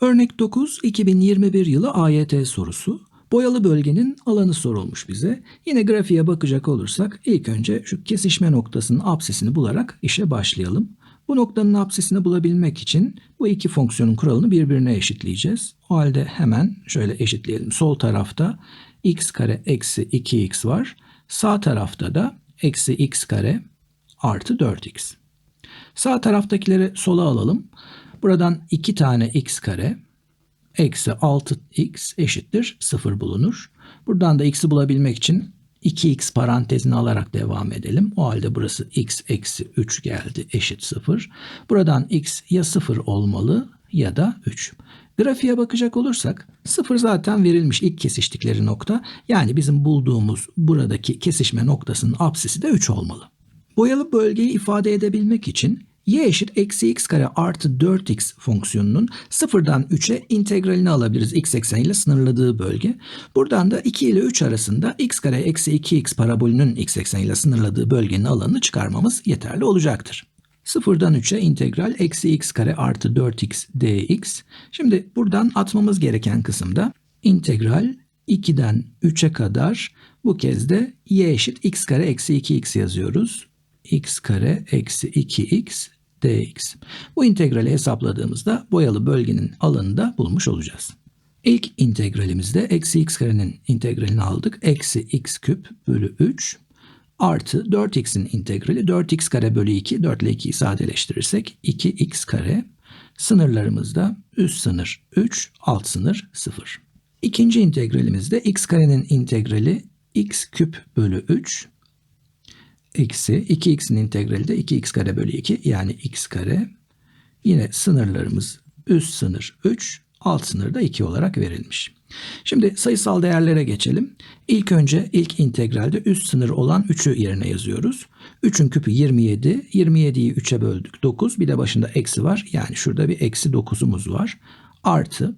Örnek 9 2021 yılı AYT sorusu. Boyalı bölgenin alanı sorulmuş bize. Yine grafiğe bakacak olursak ilk önce şu kesişme noktasının apsisini bularak işe başlayalım. Bu noktanın apsisini bulabilmek için bu iki fonksiyonun kuralını birbirine eşitleyeceğiz. O halde hemen şöyle eşitleyelim. Sol tarafta x kare eksi 2x var. Sağ tarafta da eksi x kare artı 4x. Sağ taraftakileri sola alalım. Buradan 2 tane x kare eksi 6x eşittir 0 bulunur. Buradan da x'i bulabilmek için 2x parantezini alarak devam edelim. O halde burası x eksi 3 geldi eşit 0. Buradan x ya 0 olmalı ya da 3. Grafiğe bakacak olursak 0 zaten verilmiş ilk kesiştikleri nokta. Yani bizim bulduğumuz buradaki kesişme noktasının apsisi de 3 olmalı. Boyalı bölgeyi ifade edebilmek için y eşit eksi x kare artı 4x fonksiyonunun sıfırdan 3'e integralini alabiliriz x ekseniyle sınırladığı bölge. Buradan da 2 ile 3 arasında x kare eksi 2x parabolünün x ekseniyle sınırladığı bölgenin alanını çıkarmamız yeterli olacaktır. Sıfırdan 3'e integral eksi x kare artı 4x dx. Şimdi buradan atmamız gereken kısımda integral 2'den 3'e kadar bu kez de y eşit x kare eksi 2x yazıyoruz. x kare eksi 2x dx. Bu integrali hesapladığımızda boyalı bölgenin alanını da bulmuş olacağız. İlk integralimizde eksi x karenin integralini aldık. Eksi x küp bölü 3 artı 4x'in integrali 4x kare bölü 2. 4 ile 2'yi sadeleştirirsek 2x kare. Sınırlarımızda üst sınır 3, alt sınır 0. İkinci integralimizde x karenin integrali x küp bölü 3 eksi 2x'in integrali de 2x kare bölü 2 yani x kare. Yine sınırlarımız üst sınır 3, alt sınır da 2 olarak verilmiş. Şimdi sayısal değerlere geçelim. İlk önce ilk integralde üst sınır olan 3'ü yerine yazıyoruz. 3'ün küpü 27. 27'yi 3'e böldük 9. Bir de başında eksi var. Yani şurada bir eksi 9'umuz var. Artı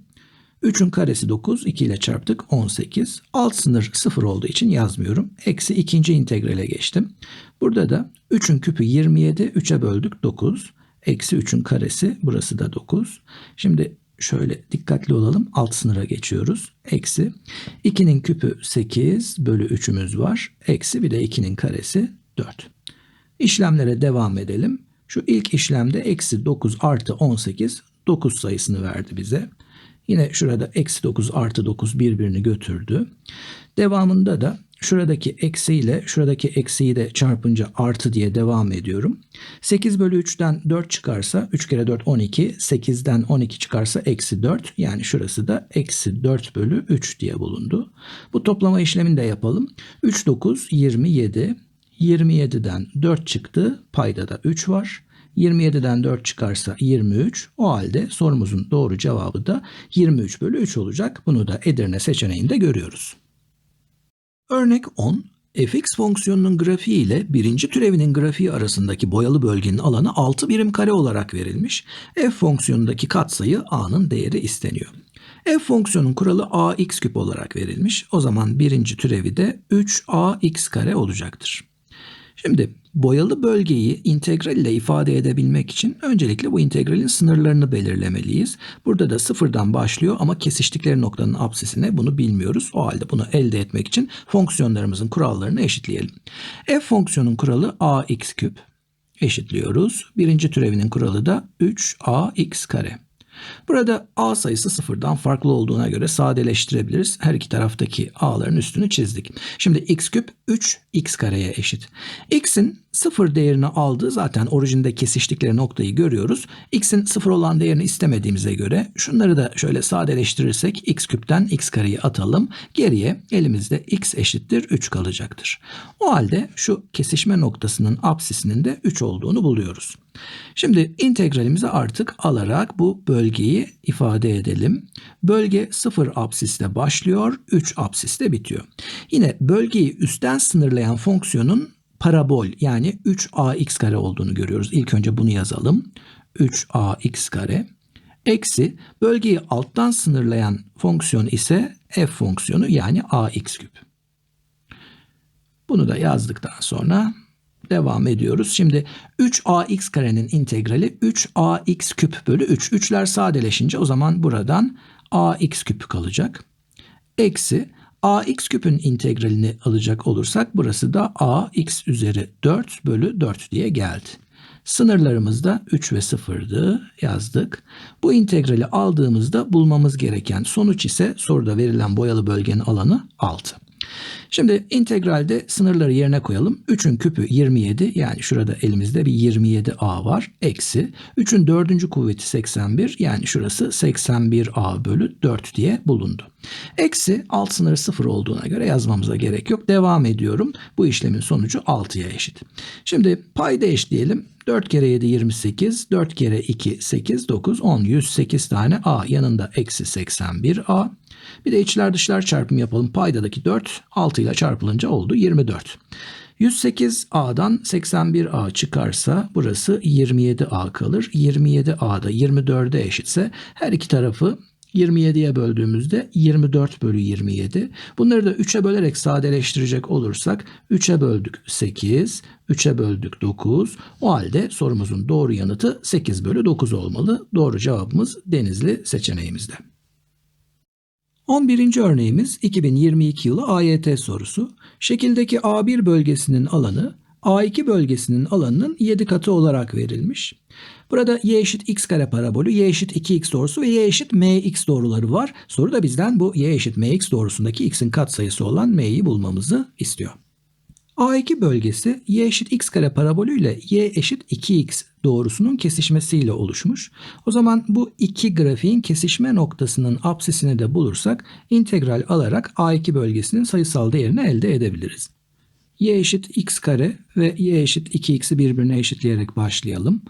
3'ün karesi 9. 2 ile çarptık 18. Alt sınır 0 olduğu için yazmıyorum. Eksi ikinci integrale geçtim. Burada da 3'ün küpü 27. 3'e böldük 9. Eksi 3'ün karesi burası da 9. Şimdi şöyle dikkatli olalım. Alt sınıra geçiyoruz. Eksi 2'nin küpü 8 bölü 3'ümüz var. Eksi bir de 2'nin karesi 4. İşlemlere devam edelim. Şu ilk işlemde eksi 9 artı 18 9 sayısını verdi bize. Yine şurada eksi 9 artı 9 birbirini götürdü. Devamında da şuradaki eksi ile şuradaki eksiyi de çarpınca artı diye devam ediyorum. 8 bölü 3'ten 4 çıkarsa 3 kere 4 12. 8'den 12 çıkarsa eksi 4. Yani şurası da eksi 4 bölü 3 diye bulundu. Bu toplama işlemini de yapalım. 3 9 27. 27'den 4 çıktı. Payda da 3 var. 27'den 4 çıkarsa 23. O halde sorumuzun doğru cevabı da 23 bölü 3 olacak. Bunu da Edirne seçeneğinde görüyoruz. Örnek 10. fx fonksiyonunun grafiği ile birinci türevinin grafiği arasındaki boyalı bölgenin alanı 6 birim kare olarak verilmiş. f fonksiyonundaki katsayı a'nın değeri isteniyor. f fonksiyonun kuralı ax küp olarak verilmiş. O zaman birinci türevi de 3ax kare olacaktır. Şimdi boyalı bölgeyi integral ile ifade edebilmek için öncelikle bu integralin sınırlarını belirlemeliyiz. Burada da sıfırdan başlıyor ama kesiştikleri noktanın apsisine bunu bilmiyoruz. O halde bunu elde etmek için fonksiyonlarımızın kurallarını eşitleyelim. f fonksiyonun kuralı ax küp eşitliyoruz. Birinci türevinin kuralı da 3ax kare. Burada a sayısı sıfırdan farklı olduğuna göre sadeleştirebiliriz. Her iki taraftaki a'ların üstünü çizdik. Şimdi x küp 3x kareye eşit. x'in sıfır değerini aldığı zaten orijinde kesiştikleri noktayı görüyoruz. x'in sıfır olan değerini istemediğimize göre şunları da şöyle sadeleştirirsek x küpten x kareyi atalım. Geriye elimizde x eşittir 3 kalacaktır. O halde şu kesişme noktasının apsisinin de 3 olduğunu buluyoruz. Şimdi integralimizi artık alarak bu bölgeyi ifade edelim. Bölge 0 apsiste başlıyor, 3 apsiste bitiyor. Yine bölgeyi üstten sınırlayan fonksiyonun parabol yani 3ax kare olduğunu görüyoruz. İlk önce bunu yazalım. 3ax kare eksi bölgeyi alttan sınırlayan fonksiyon ise f fonksiyonu yani ax küp. Bunu da yazdıktan sonra Devam ediyoruz. Şimdi 3ax karenin integrali 3ax küp bölü 3. 3'ler sadeleşince o zaman buradan ax küp kalacak. Eksi ax küpün integralini alacak olursak burası da ax üzeri 4 bölü 4 diye geldi. Sınırlarımız da 3 ve 0'dı yazdık. Bu integrali aldığımızda bulmamız gereken sonuç ise soruda verilen boyalı bölgenin alanı 6. Şimdi integralde sınırları yerine koyalım. 3'ün küpü 27 yani şurada elimizde bir 27a var. Eksi 3'ün dördüncü kuvveti 81 yani şurası 81a bölü 4 diye bulundu. Eksi alt sınırı 0 olduğuna göre yazmamıza gerek yok. Devam ediyorum. Bu işlemin sonucu 6'ya eşit. Şimdi payda eşleyelim. 4 kere 7 28, 4 kere 2 8, 9, 10, 108 tane a yanında eksi 81a. Bir de içler dışlar çarpımı yapalım. Paydadaki 4 6 ile çarpılınca oldu 24. 108A'dan 81A çıkarsa burası 27A kalır. 27A'da 24'e eşitse her iki tarafı 27'ye böldüğümüzde 24 bölü 27. Bunları da 3'e bölerek sadeleştirecek olursak 3'e böldük 8, 3'e böldük 9. O halde sorumuzun doğru yanıtı 8 bölü 9 olmalı. Doğru cevabımız Denizli seçeneğimizde. 11. örneğimiz 2022 yılı AYT sorusu. Şekildeki A1 bölgesinin alanı A2 bölgesinin alanının 7 katı olarak verilmiş. Burada y eşit x kare parabolü, y eşit 2x doğrusu ve y eşit mx doğruları var. Soru da bizden bu y eşit mx doğrusundaki x'in katsayısı olan m'yi bulmamızı istiyor. A2 bölgesi y eşit x kare parabolü ile y eşit 2x doğrusunun kesişmesiyle oluşmuş. O zaman bu iki grafiğin kesişme noktasının apsisini de bulursak integral alarak A2 bölgesinin sayısal değerini elde edebiliriz. y eşit x kare ve y eşit 2x'i birbirine eşitleyerek başlayalım.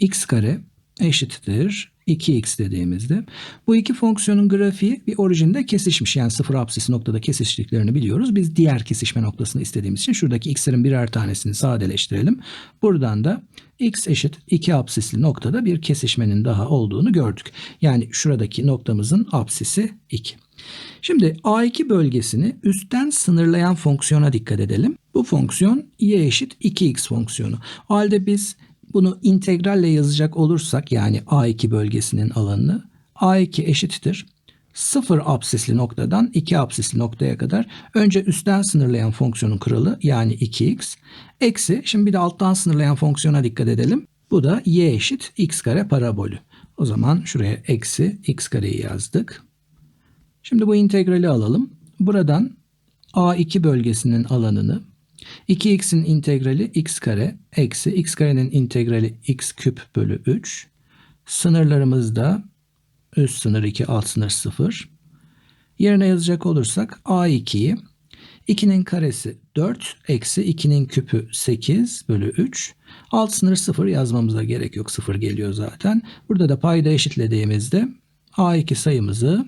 X kare eşittir 2x dediğimizde bu iki fonksiyonun grafiği bir orijinde kesişmiş. Yani sıfır apsis noktada kesiştiklerini biliyoruz. Biz diğer kesişme noktasını istediğimiz için şuradaki x'lerin birer tanesini sadeleştirelim. Buradan da x eşit 2 apsisli noktada bir kesişmenin daha olduğunu gördük. Yani şuradaki noktamızın apsisi 2. Şimdi A2 bölgesini üstten sınırlayan fonksiyona dikkat edelim. Bu fonksiyon y eşit 2x fonksiyonu. O halde biz bunu integralle yazacak olursak yani A2 bölgesinin alanını A2 eşittir. 0 apsisli noktadan 2 apsisli noktaya kadar önce üstten sınırlayan fonksiyonun kuralı yani 2x eksi şimdi bir de alttan sınırlayan fonksiyona dikkat edelim. Bu da y eşit x kare parabolü. O zaman şuraya eksi x kareyi yazdık. Şimdi bu integrali alalım. Buradan A2 bölgesinin alanını 2x'in integrali x kare eksi x karenin integrali x küp bölü 3. Sınırlarımızda üst sınır 2 alt sınır 0. Yerine yazacak olursak a2'yi 2'nin karesi 4 eksi 2'nin küpü 8 bölü 3. Alt sınır 0 yazmamıza gerek yok. 0 geliyor zaten. Burada da payda eşitlediğimizde a2 sayımızı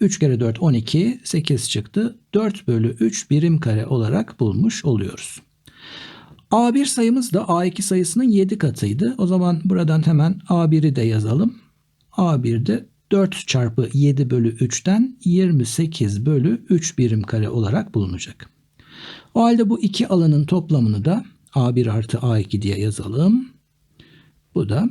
3 kere 4 12 8 çıktı. 4 bölü 3 birim kare olarak bulmuş oluyoruz. A1 sayımız da A2 sayısının 7 katıydı. O zaman buradan hemen A1'i de yazalım. A1'de 4 çarpı 7 bölü 3'ten 28 bölü 3 birim kare olarak bulunacak. O halde bu iki alanın toplamını da A1 artı A2 diye yazalım. Bu da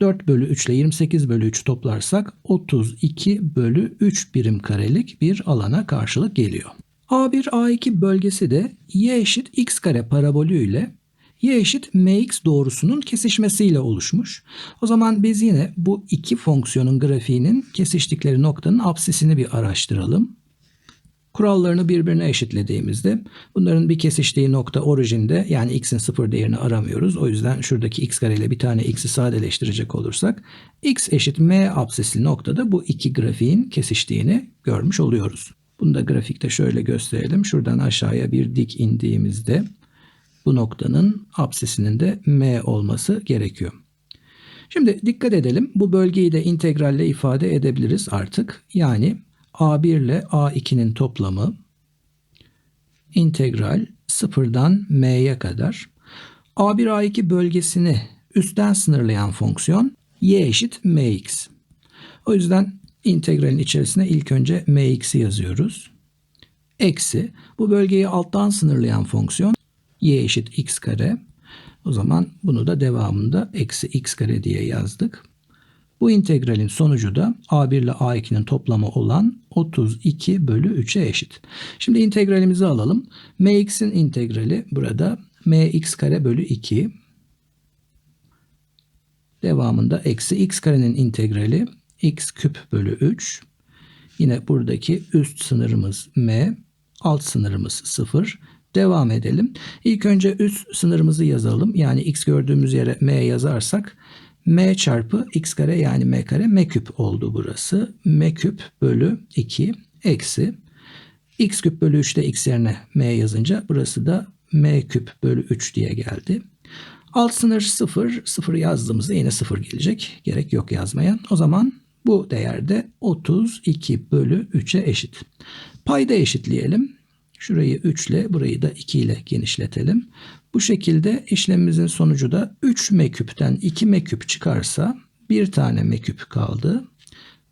4 bölü 3 ile 28 bölü 3 toplarsak 32 bölü 3 birim karelik bir alana karşılık geliyor. A1 A2 bölgesi de y eşit x kare parabolü ile y eşit mx doğrusunun kesişmesiyle oluşmuş. O zaman biz yine bu iki fonksiyonun grafiğinin kesiştikleri noktanın apsisini bir araştıralım kurallarını birbirine eşitlediğimizde bunların bir kesiştiği nokta orijinde yani x'in sıfır değerini aramıyoruz. O yüzden şuradaki x kare ile bir tane x'i sadeleştirecek olursak x eşit m absesli noktada bu iki grafiğin kesiştiğini görmüş oluyoruz. Bunu da grafikte şöyle gösterelim. Şuradan aşağıya bir dik indiğimizde bu noktanın absesinin de m olması gerekiyor. Şimdi dikkat edelim. Bu bölgeyi de integralle ifade edebiliriz artık. Yani A1 ile A2'nin toplamı integral sıfırdan m'ye kadar. A1 A2 bölgesini üstten sınırlayan fonksiyon y eşit mx. O yüzden integralin içerisine ilk önce mx'i yazıyoruz. Eksi bu bölgeyi alttan sınırlayan fonksiyon y eşit x kare. O zaman bunu da devamında eksi x kare diye yazdık. Bu integralin sonucu da a1 ile a2'nin toplamı olan 32 bölü 3'e eşit. Şimdi integralimizi alalım. mx'in integrali burada mx kare bölü 2. Devamında eksi x karenin integrali x küp bölü 3. Yine buradaki üst sınırımız m, alt sınırımız 0. Devam edelim. İlk önce üst sınırımızı yazalım. Yani x gördüğümüz yere m yazarsak m çarpı x kare yani m kare m küp oldu burası. m küp bölü 2 eksi x küp bölü 3'te x yerine m yazınca burası da m küp bölü 3 diye geldi. Alt sınır 0. 0 yazdığımızda yine 0 gelecek. Gerek yok yazmaya. O zaman bu değerde 32 bölü 3'e eşit. Payda eşitleyelim. Şurayı 3 ile burayı da 2 ile genişletelim. Bu şekilde işlemimizin sonucu da 3 meküpten 2 meküp çıkarsa bir tane meküp kaldı.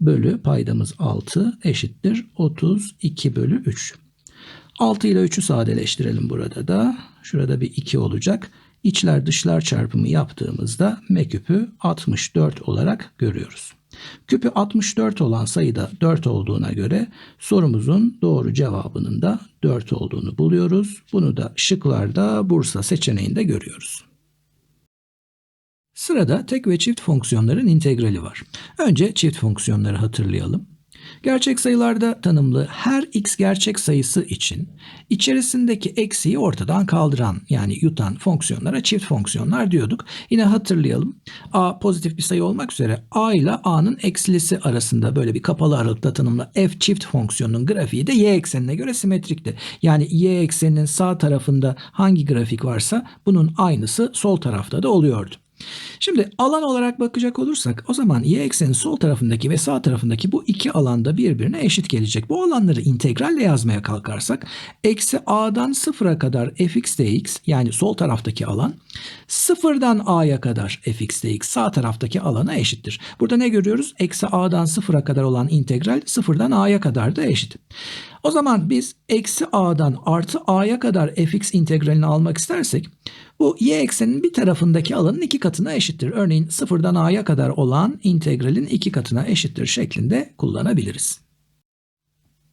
Bölü paydamız 6 eşittir 32 bölü 3. 6 ile 3'ü sadeleştirelim burada da. Şurada bir 2 olacak. İçler dışlar çarpımı yaptığımızda meküpü 64 olarak görüyoruz. Küpü 64 olan sayıda 4 olduğuna göre sorumuzun doğru cevabının da 4 olduğunu buluyoruz. Bunu da şıklarda Bursa seçeneğinde görüyoruz. Sırada tek ve çift fonksiyonların integrali var. Önce çift fonksiyonları hatırlayalım. Gerçek sayılarda tanımlı her x gerçek sayısı için içerisindeki eksiği ortadan kaldıran yani yutan fonksiyonlara çift fonksiyonlar diyorduk. Yine hatırlayalım. a pozitif bir sayı olmak üzere a ile a'nın eksilisi arasında böyle bir kapalı aralıkta tanımlı f çift fonksiyonunun grafiği de y eksenine göre simetrikti. Yani y ekseninin sağ tarafında hangi grafik varsa bunun aynısı sol tarafta da oluyordu. Şimdi alan olarak bakacak olursak o zaman y eksenin sol tarafındaki ve sağ tarafındaki bu iki alanda birbirine eşit gelecek. Bu alanları integralle yazmaya kalkarsak eksi a'dan sıfıra kadar fx dx yani sol taraftaki alan sıfırdan a'ya kadar fx dx sağ taraftaki alana eşittir. Burada ne görüyoruz? Eksi a'dan sıfıra kadar olan integral sıfırdan a'ya kadar da eşit. O zaman biz eksi a'dan artı a'ya kadar fx integralini almak istersek bu y ekseninin bir tarafındaki alanın iki katına eşittir. Örneğin sıfırdan a'ya kadar olan integralin iki katına eşittir şeklinde kullanabiliriz.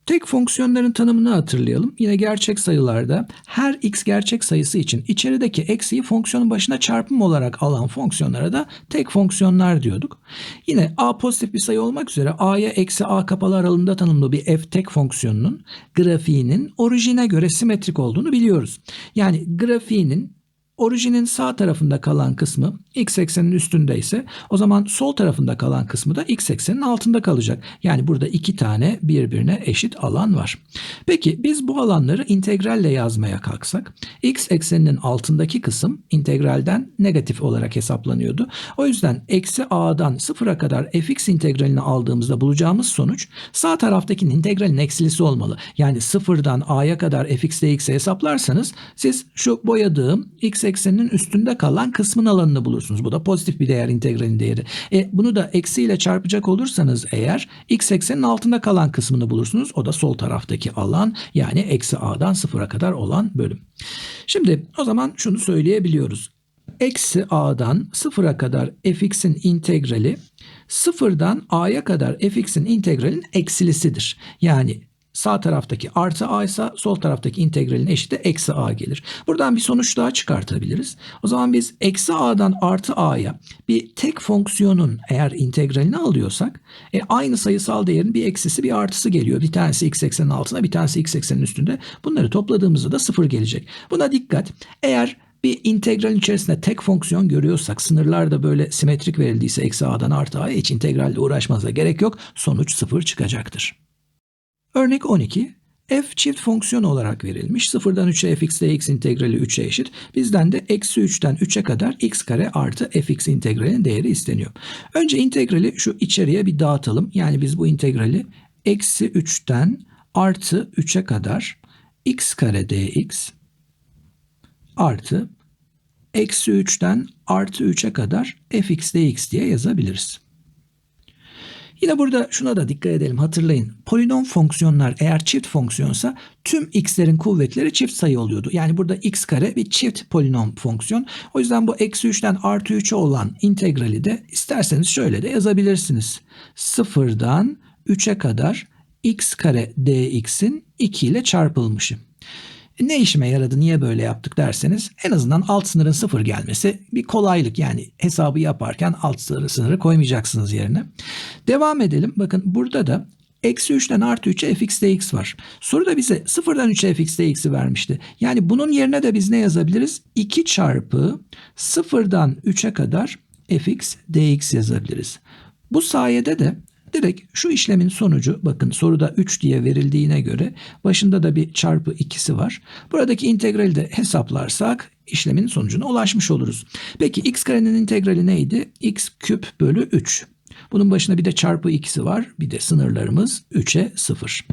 Tek fonksiyonların tanımını hatırlayalım. Yine gerçek sayılarda her x gerçek sayısı için içerideki eksiği fonksiyonun başına çarpım olarak alan fonksiyonlara da tek fonksiyonlar diyorduk. Yine a pozitif bir sayı olmak üzere a'ya eksi a kapalı aralığında tanımlı bir f tek fonksiyonunun grafiğinin orijine göre simetrik olduğunu biliyoruz. Yani grafiğinin Orijinin sağ tarafında kalan kısmı x eksenin üstünde ise o zaman sol tarafında kalan kısmı da x eksenin altında kalacak. Yani burada iki tane birbirine eşit alan var. Peki biz bu alanları integralle yazmaya kalksak x ekseninin altındaki kısım integralden negatif olarak hesaplanıyordu. O yüzden eksi a'dan sıfıra kadar fx integralini aldığımızda bulacağımız sonuç sağ taraftakinin integralin eksilisi olmalı. Yani sıfırdan a'ya kadar fx dx'i hesaplarsanız siz şu boyadığım x ekseninin üstünde kalan kısmın alanını bulursunuz. Bu da pozitif bir değer integralin değeri. E, bunu da eksiyle çarpacak olursanız eğer x eksenin altında kalan kısmını bulursunuz. O da sol taraftaki alan yani eksi a'dan sıfıra kadar olan bölüm. Şimdi o zaman şunu söyleyebiliyoruz. Eksi a'dan sıfıra kadar fx'in integrali sıfırdan a'ya kadar fx'in integralin eksilisidir. Yani Sağ taraftaki artı a ise sol taraftaki integralin eşiti eksi a gelir. Buradan bir sonuç daha çıkartabiliriz. O zaman biz eksi a'dan artı a'ya bir tek fonksiyonun eğer integralini alıyorsak e, aynı sayısal değerin bir eksisi bir artısı geliyor. Bir tanesi x eksenin altına bir tanesi x eksenin üstünde. Bunları topladığımızda da sıfır gelecek. Buna dikkat. Eğer bir integralin içerisinde tek fonksiyon görüyorsak sınırlar da böyle simetrik verildiyse eksi a'dan artı a'ya hiç integralle uğraşmanıza gerek yok. Sonuç sıfır çıkacaktır. Örnek 12. f çift fonksiyon olarak verilmiş. 0'dan 3'e fx dx integrali 3'e eşit. Bizden de eksi 3'ten 3'e kadar x kare artı fx integralinin değeri isteniyor. Önce integrali şu içeriye bir dağıtalım. Yani biz bu integrali eksi 3'ten artı 3'e kadar x kare dx artı eksi 3'ten artı 3'e kadar fx dx diye yazabiliriz. Yine burada şuna da dikkat edelim hatırlayın. Polinom fonksiyonlar eğer çift fonksiyonsa tüm x'lerin kuvvetleri çift sayı oluyordu. Yani burada x kare bir çift polinom fonksiyon. O yüzden bu eksi 3'ten artı 3'e olan integrali de isterseniz şöyle de yazabilirsiniz. Sıfırdan 3'e kadar x kare dx'in 2 ile çarpılmışı. Ne işime yaradı, niye böyle yaptık derseniz en azından alt sınırın sıfır gelmesi bir kolaylık. Yani hesabı yaparken alt sınırı, sınırı koymayacaksınız yerine. Devam edelim. Bakın burada da eksi 3'ten artı 3'e fx dx var. Soruda bize sıfırdan 3'e fx dx'i vermişti. Yani bunun yerine de biz ne yazabiliriz? 2 çarpı sıfırdan 3'e kadar fx dx yazabiliriz. Bu sayede de direkt şu işlemin sonucu bakın soruda 3 diye verildiğine göre başında da bir çarpı ikisi var. Buradaki integrali de hesaplarsak işlemin sonucuna ulaşmış oluruz. Peki x karenin integrali neydi? x küp bölü 3. Bunun başına bir de çarpı ikisi var. Bir de sınırlarımız 3'e 0.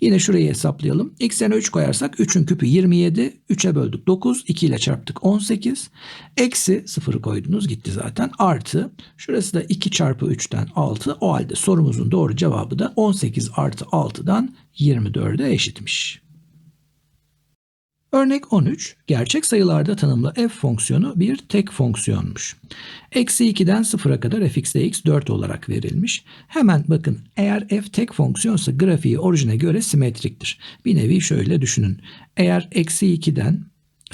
Yine şurayı hesaplayalım. Yerine 3 koyarsak 3'ün küpü 27. 3'e böldük 9. 2 ile çarptık 18. Eksi 0'ı koydunuz gitti zaten. Artı şurası da 2 çarpı 3'ten 6. O halde sorumuzun doğru cevabı da 18 artı 6'dan 24'e eşitmiş. Örnek 13, gerçek sayılarda tanımlı f fonksiyonu bir tek fonksiyonmuş. Eksi 2'den 0'a kadar fx dx 4 olarak verilmiş. Hemen bakın eğer f tek fonksiyonsa grafiği orijine göre simetriktir. Bir nevi şöyle düşünün. Eğer eksi 2'den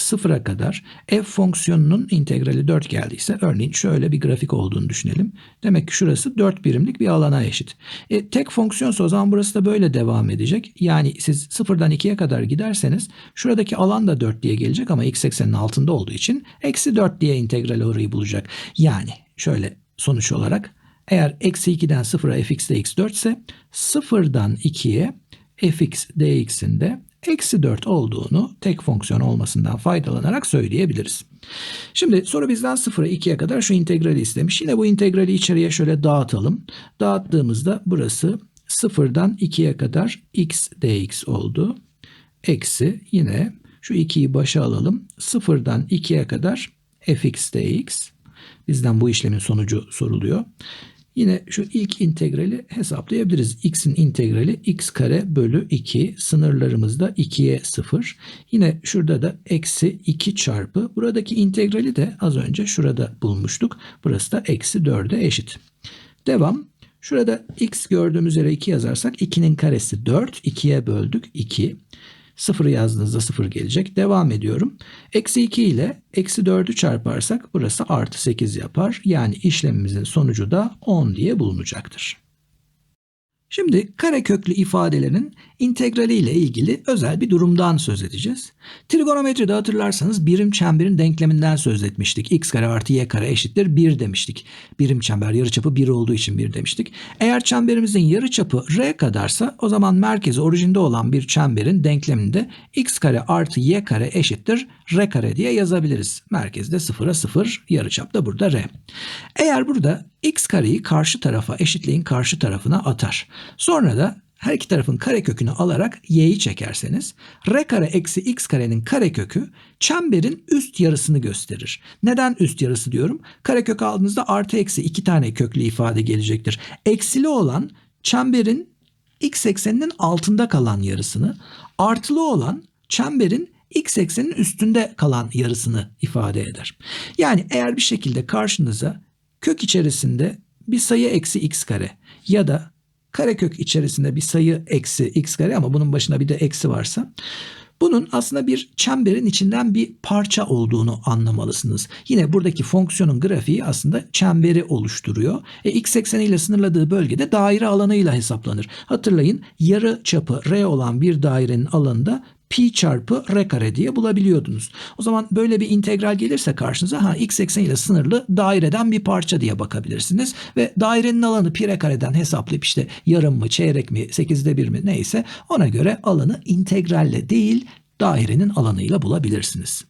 0'a kadar f fonksiyonunun integrali 4 geldiyse örneğin şöyle bir grafik olduğunu düşünelim. Demek ki şurası 4 birimlik bir alana eşit. E, tek fonksiyonsa o zaman burası da böyle devam edecek. Yani siz 0'dan 2'ye kadar giderseniz şuradaki alan da 4 diye gelecek ama x eksenin altında olduğu için eksi 4 diye integral orayı bulacak. Yani şöyle sonuç olarak eğer eksi 2'den 0'a fx dx 4 ise 0'dan 2'ye fx dx'in de eksi 4 olduğunu tek fonksiyon olmasından faydalanarak söyleyebiliriz. Şimdi soru bizden 0'a 2'ye kadar şu integrali istemiş. Yine bu integrali içeriye şöyle dağıtalım. Dağıttığımızda burası 0'dan 2'ye kadar x dx oldu. Eksi yine şu 2'yi başa alalım. 0'dan 2'ye kadar fx dx. Bizden bu işlemin sonucu soruluyor. Yine şu ilk integrali hesaplayabiliriz. x'in integrali x kare bölü 2. Sınırlarımız da 2'ye 0. Yine şurada da eksi 2 çarpı. Buradaki integrali de az önce şurada bulmuştuk. Burası da eksi 4'e eşit. Devam. Şurada x gördüğümüz yere 2 yazarsak 2'nin karesi 4. 2'ye böldük 2. 0 yazdığınızda 0 gelecek. Devam ediyorum. Eksi 2 ile eksi 4'ü çarparsak burası artı 8 yapar. Yani işlemimizin sonucu da 10 diye bulunacaktır. Şimdi kareköklü ifadelerin integrali ile ilgili özel bir durumdan söz edeceğiz. Trigonometride hatırlarsanız birim çemberin denkleminden söz etmiştik. x kare artı y kare eşittir 1 demiştik. Birim çember yarıçapı 1 olduğu için 1 demiştik. Eğer çemberimizin yarıçapı r kadarsa o zaman merkezi orijinde olan bir çemberin denkleminde x kare artı y kare eşittir r kare diye yazabiliriz. Merkezde 0'a 0 yarıçap da burada r. Eğer burada x kareyi karşı tarafa eşitliğin karşı tarafına atar. Sonra da her iki tarafın karekökünü alarak y'yi çekerseniz r kare eksi x karenin karekökü çemberin üst yarısını gösterir. Neden üst yarısı diyorum? Karekök aldığınızda artı eksi iki tane köklü ifade gelecektir. Eksili olan çemberin x ekseninin altında kalan yarısını, artılı olan çemberin x eksenin üstünde kalan yarısını ifade eder. Yani eğer bir şekilde karşınıza kök içerisinde bir sayı eksi x kare ya da karekök içerisinde bir sayı eksi x kare ama bunun başına bir de eksi varsa bunun aslında bir çemberin içinden bir parça olduğunu anlamalısınız. Yine buradaki fonksiyonun grafiği aslında çemberi oluşturuyor. E, x ekseniyle sınırladığı bölgede daire alanıyla hesaplanır. Hatırlayın yarı çapı r olan bir dairenin alanında pi çarpı r kare diye bulabiliyordunuz. O zaman böyle bir integral gelirse karşınıza ha x ekseniyle sınırlı daireden bir parça diye bakabilirsiniz. Ve dairenin alanı pi r kareden hesaplayıp işte yarım mı çeyrek mi sekizde bir mi neyse ona göre alanı integralle değil dairenin alanıyla bulabilirsiniz.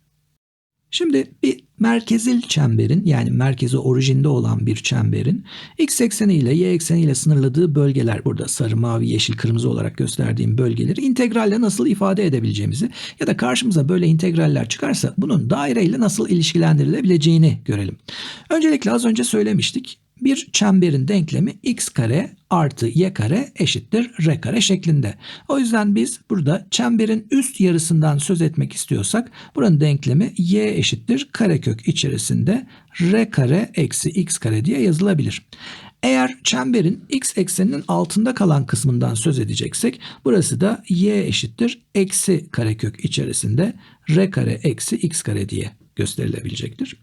Şimdi bir merkezil çemberin yani merkezi orijinde olan bir çemberin x ekseni ile y ekseni ile sınırladığı bölgeler burada sarı, mavi, yeşil, kırmızı olarak gösterdiğim bölgeleri integralle nasıl ifade edebileceğimizi ya da karşımıza böyle integraller çıkarsa bunun daire ile nasıl ilişkilendirilebileceğini görelim. Öncelikle az önce söylemiştik. Bir çemberin denklemi x kare artı y kare eşittir r kare şeklinde. O yüzden biz burada çemberin üst yarısından söz etmek istiyorsak buranın denklemi y eşittir karekök içerisinde r kare eksi x kare diye yazılabilir. Eğer çemberin x ekseninin altında kalan kısmından söz edeceksek burası da y eşittir eksi karekök içerisinde r kare eksi x kare diye gösterilebilecektir.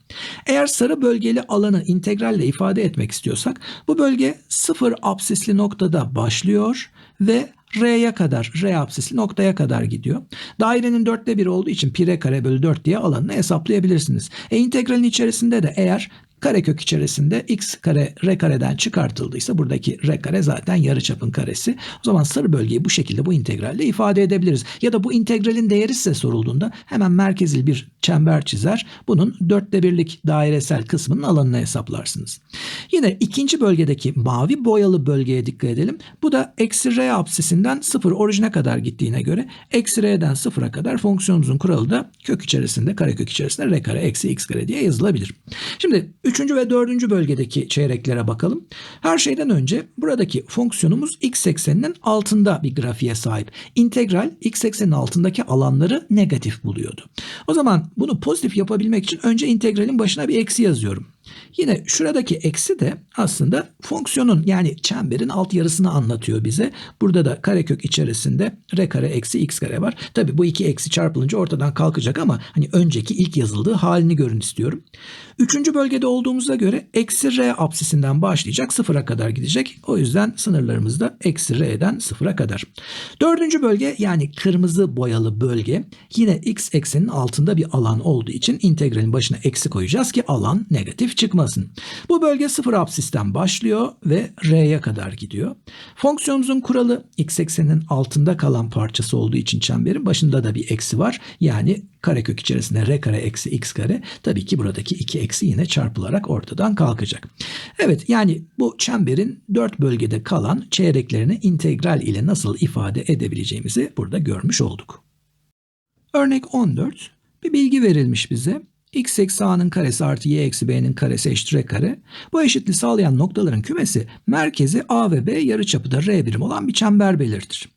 Eğer sarı bölgeli alanı integralle ifade etmek istiyorsak bu bölge sıfır absisli noktada başlıyor ve R'ye kadar, R absisli noktaya kadar gidiyor. Dairenin dörtte biri olduğu için pi r kare bölü 4 diye alanını hesaplayabilirsiniz. E integralin içerisinde de eğer karekök içerisinde x kare r kareden çıkartıldıysa buradaki r kare zaten yarıçapın karesi. O zaman sarı bölgeyi bu şekilde bu integralle ifade edebiliriz. Ya da bu integralin değeri size sorulduğunda hemen merkezil bir çember çizer. Bunun dörtte birlik dairesel kısmının alanını hesaplarsınız. Yine ikinci bölgedeki mavi boyalı bölgeye dikkat edelim. Bu da eksi r apsisinden sıfır orijine kadar gittiğine göre eksi r'den sıfıra kadar fonksiyonumuzun kuralı da kök içerisinde karekök içerisinde r kare eksi x kare diye yazılabilir. Şimdi Üçüncü ve dördüncü bölgedeki çeyreklere bakalım. Her şeyden önce buradaki fonksiyonumuz x ekseninin altında bir grafiğe sahip. İntegral x eksenin altındaki alanları negatif buluyordu. O zaman bunu pozitif yapabilmek için önce integralin başına bir eksi yazıyorum. Yine şuradaki eksi de aslında fonksiyonun yani çemberin alt yarısını anlatıyor bize. Burada da karekök içerisinde r kare eksi x kare var. Tabi bu iki eksi çarpılınca ortadan kalkacak ama hani önceki ilk yazıldığı halini görün istiyorum. Üçüncü bölgede olduğumuza göre eksi r apsisinden başlayacak sıfıra kadar gidecek. O yüzden sınırlarımız da eksi r'den sıfıra kadar. Dördüncü bölge yani kırmızı boyalı bölge yine x eksenin altında bir alan olduğu için integralin başına eksi koyacağız ki alan negatif çıkmasın. Bu bölge sıfır apsisten başlıyor ve r'ye kadar gidiyor. Fonksiyonumuzun kuralı x ekseninin altında kalan parçası olduğu için çemberin başında da bir eksi var. Yani karekök içerisinde r kare eksi x kare tabii ki buradaki iki eksi yine çarpılarak ortadan kalkacak. Evet yani bu çemberin dört bölgede kalan çeyreklerini integral ile nasıl ifade edebileceğimizi burada görmüş olduk. Örnek 14 bir bilgi verilmiş bize x eksi a'nın karesi artı y eksi b'nin karesi eşittir kare. Bu eşitliği sağlayan noktaların kümesi merkezi a ve b yarıçapı da r birim olan bir çember belirtir.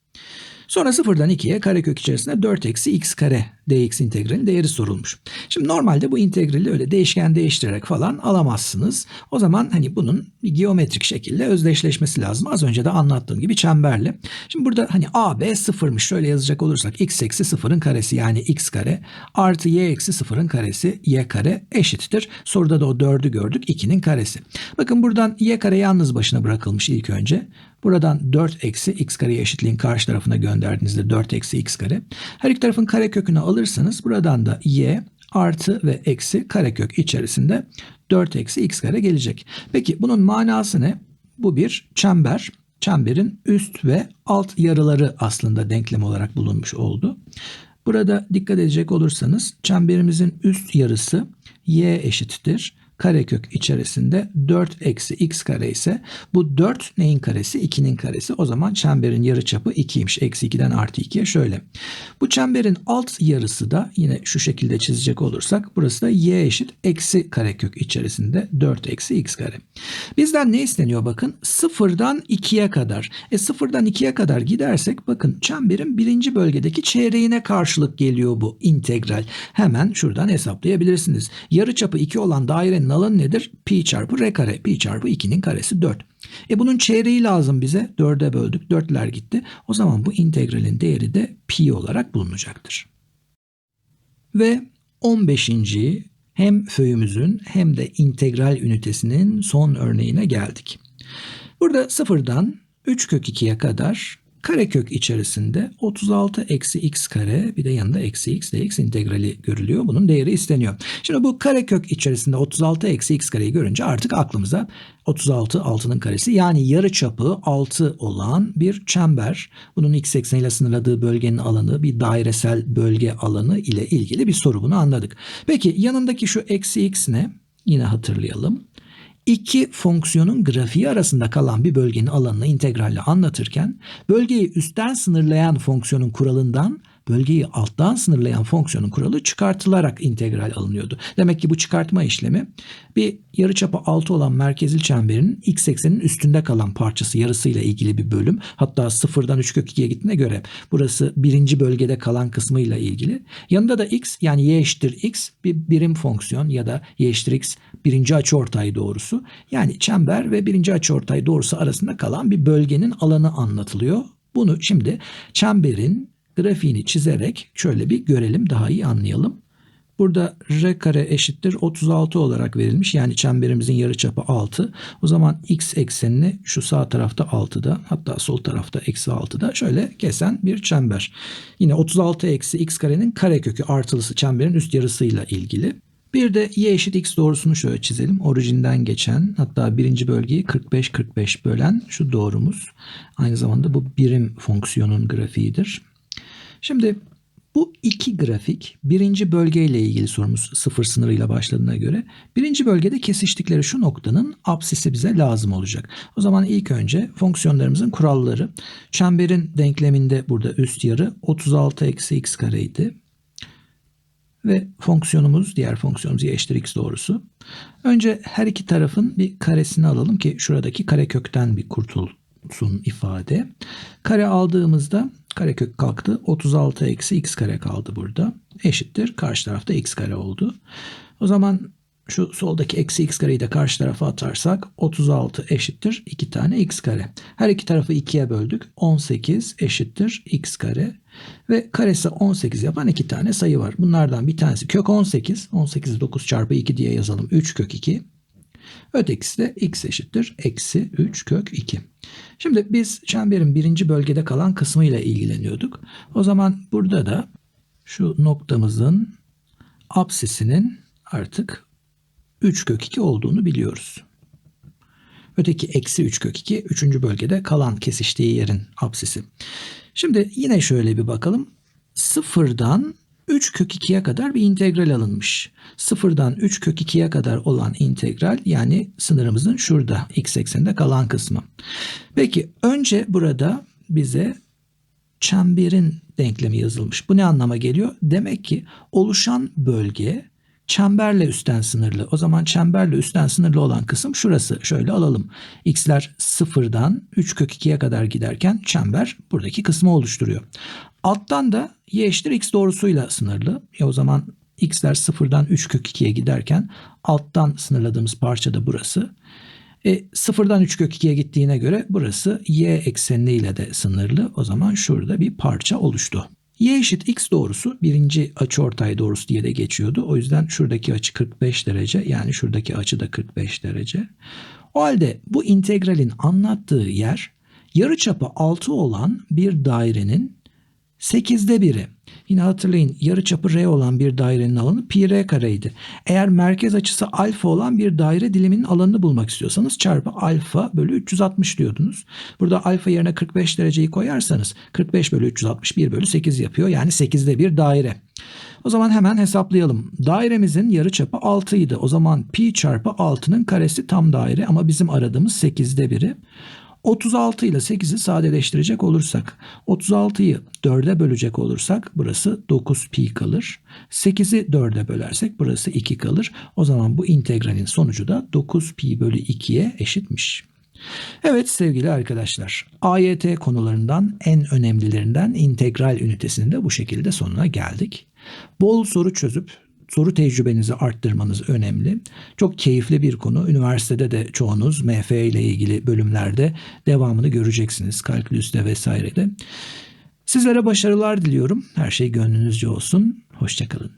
Sonra sıfırdan 2'ye karekök içerisinde 4 eksi x kare dx integralin değeri sorulmuş. Şimdi normalde bu integrali öyle değişken değiştirerek falan alamazsınız. O zaman hani bunun bir geometrik şekilde özdeşleşmesi lazım. Az önce de anlattığım gibi çemberle. Şimdi burada hani a b sıfırmış şöyle yazacak olursak x eksi sıfırın karesi yani x kare artı y eksi sıfırın karesi y kare eşittir. Soruda da o 4'ü gördük 2'nin karesi. Bakın buradan y kare yalnız başına bırakılmış ilk önce. Buradan 4 eksi x kare eşitliğin karşı tarafına gönderdiğinizde 4 eksi x kare. Her iki tarafın kare kökünü alırsanız buradan da y artı ve eksi karekök içerisinde 4 eksi x kare gelecek. Peki bunun manası ne? Bu bir çember. Çemberin üst ve alt yarıları aslında denklem olarak bulunmuş oldu. Burada dikkat edecek olursanız çemberimizin üst yarısı y eşittir karekök içerisinde 4 eksi x kare ise bu 4 neyin karesi? 2'nin karesi. O zaman çemberin yarıçapı 2'ymiş. Eksi 2'den artı 2'ye şöyle. Bu çemberin alt yarısı da yine şu şekilde çizecek olursak burası da y eşit eksi karekök içerisinde 4 eksi x kare. Bizden ne isteniyor bakın? Sıfırdan 2'ye kadar. E sıfırdan 2'ye kadar gidersek bakın çemberin birinci bölgedeki çeyreğine karşılık geliyor bu integral. Hemen şuradan hesaplayabilirsiniz. Yarıçapı 2 olan dairenin alanı nedir? Pi çarpı r kare. Pi çarpı 2'nin karesi 4. E bunun çeyreği lazım bize. 4'e böldük. 4'ler gitti. O zaman bu integralin değeri de pi olarak bulunacaktır. Ve 15. hem föyümüzün hem de integral ünitesinin son örneğine geldik. Burada sıfırdan 3 kök 2'ye kadar karekök içerisinde 36 eksi x kare bir de yanında eksi x dx integrali görülüyor. Bunun değeri isteniyor. Şimdi bu karekök içerisinde 36 eksi x kareyi görünce artık aklımıza 36 6'nın karesi yani yarı çapı 6 olan bir çember. Bunun x ekseniyle sınırladığı bölgenin alanı bir dairesel bölge alanı ile ilgili bir soru bunu anladık. Peki yanındaki şu eksi x ne? Yine hatırlayalım iki fonksiyonun grafiği arasında kalan bir bölgenin alanını integralle anlatırken bölgeyi üstten sınırlayan fonksiyonun kuralından bölgeyi alttan sınırlayan fonksiyonun kuralı çıkartılarak integral alınıyordu. Demek ki bu çıkartma işlemi bir yarıçapı 6 olan merkezil çemberin x ekseninin üstünde kalan parçası yarısıyla ilgili bir bölüm. Hatta sıfırdan 3 kök 2'ye gittiğine göre burası birinci bölgede kalan kısmıyla ilgili. Yanında da x yani y eşittir x bir birim fonksiyon ya da y eşittir x birinci açıortay doğrusu. Yani çember ve birinci açıortay doğrusu arasında kalan bir bölgenin alanı anlatılıyor. Bunu şimdi çemberin grafiğini çizerek şöyle bir görelim daha iyi anlayalım. Burada r kare eşittir 36 olarak verilmiş. Yani çemberimizin yarıçapı 6. O zaman x eksenini şu sağ tarafta 6'da hatta sol tarafta eksi 6'da şöyle kesen bir çember. Yine 36 eksi x karenin karekökü artılısı çemberin üst yarısıyla ilgili. Bir de y eşit x doğrusunu şöyle çizelim. Orijinden geçen hatta birinci bölgeyi 45-45 bölen şu doğrumuz. Aynı zamanda bu birim fonksiyonun grafiğidir. Şimdi bu iki grafik birinci bölgeyle ilgili sorumuz sıfır sınırıyla başladığına göre birinci bölgede kesiştikleri şu noktanın apsisi bize lazım olacak. O zaman ilk önce fonksiyonlarımızın kuralları. Çemberin denkleminde burada üst yarı 36 eksi x kareydi. Ve fonksiyonumuz, diğer fonksiyonumuz y eşittir x doğrusu. Önce her iki tarafın bir karesini alalım ki şuradaki kare kökten bir kurtulsun ifade. Kare aldığımızda karekök kalktı. 36 eksi x kare kaldı burada. Eşittir. Karşı tarafta x kare oldu. O zaman şu soldaki eksi x kareyi de karşı tarafa atarsak 36 eşittir 2 tane x kare. Her iki tarafı 2'ye böldük. 18 eşittir x kare. Ve karesi 18 yapan iki tane sayı var. Bunlardan bir tanesi kök 18. 18'i 9 çarpı 2 diye yazalım. 3 kök 2. Ötekisi de x eşittir. Eksi 3 kök 2. Şimdi biz çemberin birinci bölgede kalan kısmıyla ilgileniyorduk. O zaman burada da şu noktamızın apsisinin artık 3 kök 2 olduğunu biliyoruz. Öteki eksi 3 kök 2 üçüncü bölgede kalan kesiştiği yerin apsisi. Şimdi yine şöyle bir bakalım. Sıfırdan 3 kök 2'ye kadar bir integral alınmış. Sıfırdan 3 kök 2'ye kadar olan integral yani sınırımızın şurada x ekseninde kalan kısmı. Peki önce burada bize çemberin denklemi yazılmış. Bu ne anlama geliyor? Demek ki oluşan bölge çemberle üstten sınırlı. O zaman çemberle üstten sınırlı olan kısım şurası. Şöyle alalım. X'ler sıfırdan 3 kök 2'ye kadar giderken çember buradaki kısmı oluşturuyor. Alttan da y eşittir x doğrusuyla sınırlı. E o zaman x'ler sıfırdan 3 kök 2'ye giderken alttan sınırladığımız parça da burası. E, sıfırdan 3 kök 2'ye gittiğine göre burası y ekseniyle de sınırlı. O zaman şurada bir parça oluştu. Y eşit x doğrusu birinci açıortay doğrusu diye de geçiyordu. O yüzden şuradaki açı 45 derece yani şuradaki açı da 45 derece. O halde bu integralin anlattığı yer yarıçapı 6 olan bir dairenin 8'de biri. Yine hatırlayın yarıçapı r olan bir dairenin alanı pi r kareydi. Eğer merkez açısı alfa olan bir daire diliminin alanını bulmak istiyorsanız çarpı alfa bölü 360 diyordunuz. Burada alfa yerine 45 dereceyi koyarsanız 45 bölü 361 bölü 8 yapıyor. Yani 8'de bir daire. O zaman hemen hesaplayalım. Dairemizin yarıçapı 6 idi. O zaman pi çarpı 6'nın karesi tam daire ama bizim aradığımız 8'de biri. 36 ile 8'i sadeleştirecek olursak 36'yı 4'e bölecek olursak burası 9 pi kalır. 8'i 4'e bölersek burası 2 kalır. O zaman bu integralin sonucu da 9 pi bölü 2'ye eşitmiş. Evet sevgili arkadaşlar, AYT konularından en önemlilerinden integral ünitesinin de bu şekilde sonuna geldik. Bol soru çözüp soru tecrübenizi arttırmanız önemli. Çok keyifli bir konu. Üniversitede de çoğunuz MF ile ilgili bölümlerde devamını göreceksiniz. Kalkülüste vesairede. Sizlere başarılar diliyorum. Her şey gönlünüzce olsun. Hoşçakalın.